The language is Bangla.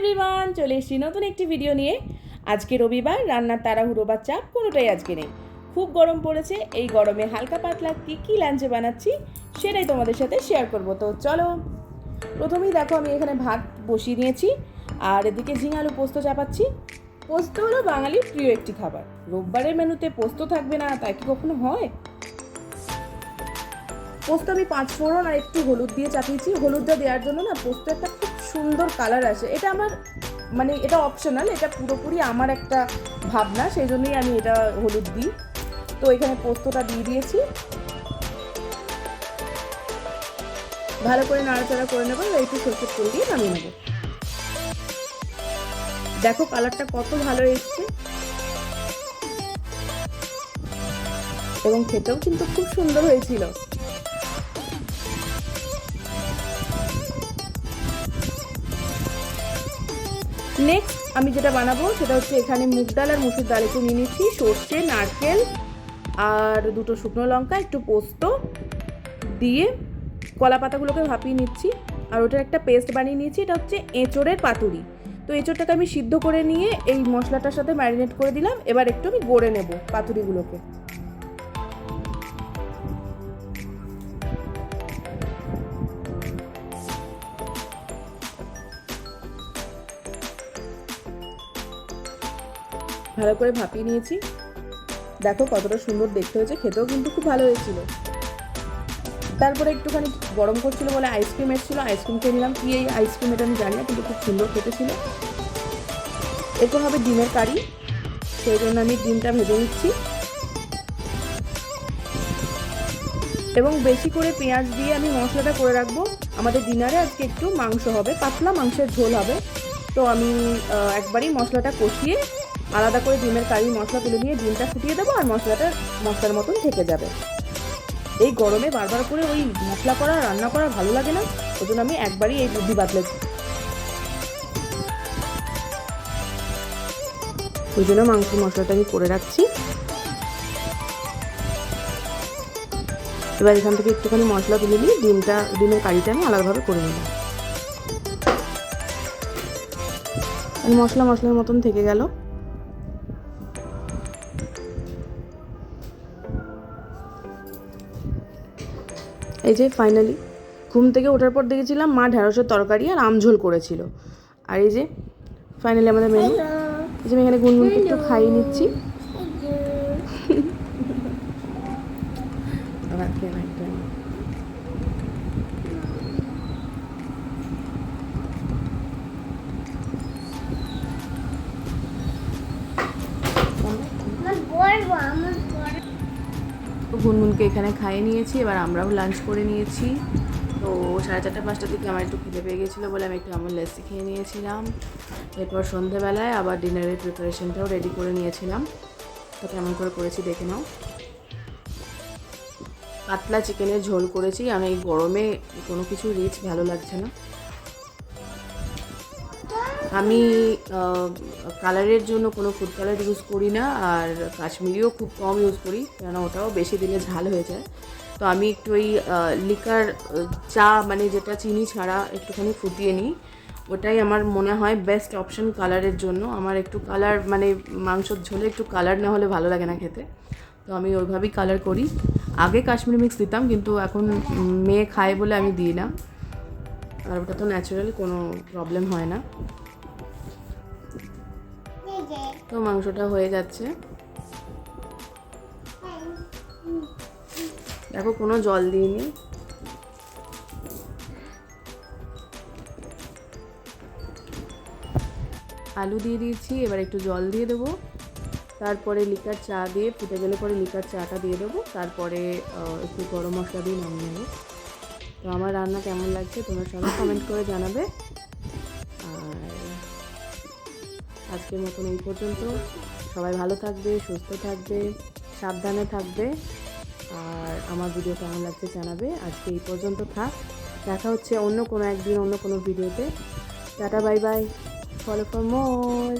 এভরিওয়ান চলে এসেছি নতুন একটি ভিডিও নিয়ে। আজকে রবিবার, রান্নার তাড়াহুড়ো বা চাপ কোনোটাই আজকে নেই। খুব গরম পড়েছে, এই গরমে হালকা পাতলা কী কী লাঞ্চে বানাচ্ছি, সেটাই তোমাদের সাথে শেয়ার করব। তো চলো, প্রথমেই দেখো আমি এখানে ভাত বসিয়ে নিয়েছি আর এদিকে ঝিঙালু পোস্ত চাপাচ্ছি। পোস্ত হলো বাঙালির প্রিয় একটি খাবার। রোববারের মেনুতে পোস্ত থাকবে না, তা কি কখনো হয়? পোস্ত আমি পাঁচ ফোড়ন আর একটু হলুদ দিয়ে চাপিয়েছি। হলুদটা দেওয়ার জন্য না পোস্ত একটা খুব সুন্দর কালার আসে। এটা আমার মানে এটা অপশনাল এটা পুরোপুরি আমার একটা ভাবনা, সেই জন্যই আমি এটা হলুদ দিই। তো এখানে পোস্তটা দিয়ে দিয়েছি। ভালো করে নাড়াচাড়া করে নেব একটু সরষের তেল দিয়ে নামিয়ে নেব। দেখো কালারটা কত ভালো এসছে। এবং খেতেও কিন্তু খুব সুন্দর হয়েছিল। নেক্সট আমি যেটা বানাবো সেটা হচ্ছে এখানে মুগ ডাল আর মুসুর ডাল একটু নিয়ে নিচ্ছি, সর্ষে, নারকেল আর দুটো শুকনো লঙ্কা, একটু পোস্ত দিয়ে কলা পাতাগুলোকে ভাপিয়ে নিচ্ছি। আর ওটার একটা পেস্ট বানিয়ে নিয়েছি, এটা হচ্ছে এঁচড়ের পাতুরি। তো এঁচড়টাকে আমি সিদ্ধ করে নিয়ে এই মশলাটার সাথে ম্যারিনেট করে দিলাম, এবার একটু আমি গড়ে নেব পাতুরিগুলোকে। ভালো করে ভাপিয়ে নিয়েছি। দেখো কতটা সুন্দর দেখতে হয়েছে, খেতেও কিন্তু খুব ভালো হয়েছিল। তারপরে একটুখানি গরম করছিল বলে আইসক্রিম এসেছিল, আইসক্রিম খেয়ে নিলাম। কি এই আইসক্রিম এটা আমি জানি না, কিন্তু খুব সুন্দর খেতে ছিল। এরপর হবে ডিমের কারি, সেই জন্য আমি ডিমটা ভেজে নিচ্ছি। এবং বেশি করে পেঁয়াজ দিয়ে আমি মশলাটা করে রাখব। আমাদের ডিনারে আজকে একটু মাংস হবে, পাতলা মাংসের ঝোল হবে। তো আমি একবারই মশলাটা কষিয়ে আলাদা করে ডিমের কারি মশলা তুলে নিয়ে ডিমটা ফুটিয়ে দেবো আর মশলাটা মশলার মতন থেকে যাবে। এই গরমে বারবার করে ওই মশলা করা, রান্না করা ভালো লাগে না ওই জন্য আমি একবারই এই বুদ্ধি বাতলেছি। ওই জন্য মাংস মশলাটা আমি করে রাখছি। এবার এখান থেকে একটুখানি মশলা তুলে নিয়ে ডিমটা, ডিমের কারিটা আমি আলাদাভাবে করে নিলাম মশলা মশলার মতন থেকে গেল। এই যে ফাইনালি ঘুম থেকে ওঠার পর দেখেছিলাম মা ঢ্যাঁড়সের তরকারি আর আমঝোল করেছিল। আর এই যে ফাইনালি আমাদের মেনু এই যে আমি এখানে গুনগুনকে একটু খাইয়ে নিচ্ছি। একটু। তো গুনগুনকে এখানে খাইয়ে নিয়েছি, এবার আমরাও লাঞ্চ করে নিয়েছি। তো সাড়ে চারটা, পাঁচটার দিকে আমার একটু খিদে পেয়ে গেছিল বলে আমি একটু আমার লেসি খেয়ে নিয়েছিলাম। এরপর সন্ধেবেলায় আবার ডিনারের প্রিপারেশনটাও রেডি করে নিয়েছিলাম। তো কেমন করে করেছি দেখে নাও। পাতলা চিকেনের ঝোল করেছি, আমি গরমে কোনো কিছু রিচ ভালো লাগছে না। আমি কালারের জন্য কোনো ফুড কালার ইউজ করি না, আর কাশ্মীরিও খুব কম ইউজ করি কেন ওটাও বেশি দিলে ঝাল হয়ে যায়। তো আমি একটু ওই লিকার চা মানে যেটা চিনি ছাড়া একটুখানি ফুটিয়ে নিই, ওটাই আমার মনে হয় বেস্ট অপশন কালারের জন্য। আমার একটু কালার মানে মাংসর ঝোলে একটু কালার না হলে ভালো লাগে না খেতে। তো আমি ওইভাবেই কালার করি। আগে কাশ্মীরি মিক্স দিতাম, কিন্তু এখন মেয়ে খায় বলে আমি দিই না। আর ওটা তো ন্যাচারাল কোনো প্রবলেম হয় না। তো মাংসটা হয়ে যাচ্ছে। দেখো, কোনো জল দিইনি। আলু দিয়ে দিয়েছি, এবার একটু জল দিয়ে দেবো। তারপরে লিকার চা দিয়ে, ফুটে গেলে পরে লিকার চাটা দিয়ে দেবো। তারপরে একটু গরম মশলা দিয়ে নামিয়ে নেব। তো আমার রান্না কেমন লাগছে তোমরা সবাই কমেন্ট করে জানাবে। আজকের মতন এই পর্যন্ত। সবাই ভালো থাকবে, সুস্থ থাকবে, সাবধানে থাকবে। আর আমার ভিডিও কেমন লাগছে জানাবে। আজকে এই পর্যন্ত থাক। দেখা হচ্ছে অন্য কোনো একদিন অন্য কোনো ভিডিওতে tata, bye bye. Follow for more